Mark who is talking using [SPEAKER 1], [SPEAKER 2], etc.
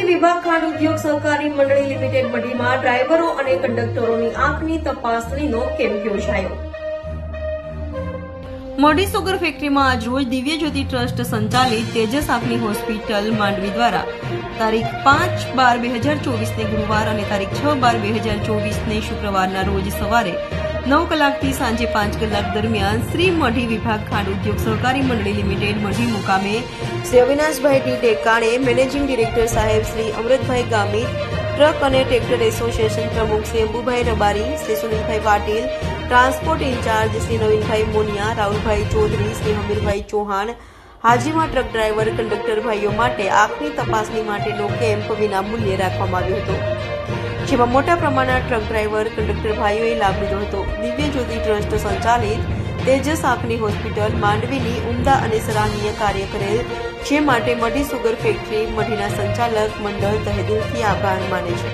[SPEAKER 1] મઢી વિભાગ ખાંડ ઉદ્યોગ સહકારી મંડળી લિમિટેડ મઢીમાં ડ્રાઈવરો અને કંડક્ટરોની આંખની તપાસણીનો કેમ્પ યોજાયો? મોડી સુગર ફેક્ટરીમાં આજ રોજ દિવ્ય ટ્રસ્ટ સંચાલિત તેજસ આંખની હોસ્પિટલ માંડવી દ્વારા તારીખ પાંચ બાર બે હજાર ચોવીસને ગુરુવાર અને તારીખ છ બાર બે હજાર ચોવીસને શુક્રવારના રોજ સવારે નવ કલાકથી સાંજે પાંચ કલાક દરમિયાન શ્રી મઢી વિભાગ ખાંડ ઉદ્યોગ સહકારી મંડળી લિમિટેડ મઢી મુકામે શ્રી અવિનાશભાઈ ટેકાણે મેનેજિંગ ડિરેક્ટર સાહેબ શ્રી અમૃતભાઈ ગામિત ટ્રક અને ટ્રેક્ટર એસોસિએશન પ્રમુખ શ્રી અંબુભાઈ રબારી, શ્રી સુનિલભાઈ પાટીલ, ટ્રાન્સપોર્ટ ઇન્ચાર્જ શ્રી નવીનભાઈ મોનિયા, રાહુલભાઈ ચૌધરી, શ્રી હમીરભાઈ ચૌહાણ હાજીમાં ટ્રક ડ્રાઈવર કંડક્ટર ભાઈઓ માટે આંખની તપાસણી માટેનો કેમ્પ વિના મૂલ્યે રાખવામાં આવ્યો હતો. જેમાં મોટા પ્રમાણના ટ્રક ડ્રાઈવર કંડક્ટર ભાઈઓએ લાભ લીધો હતો. દિવ્ય જ્યોતિ ટ્રસ્ટ સંચાલિત તેજસ આંખની હોસ્પિટલ માંડવીની ઉમદા અને સરાહનીય કાર્ય કરેલ, જે માટે મઢી સુગર ફેક્ટરી મઢીના સંચાલક મંડળ તહેદિલથી આભાર માને છે.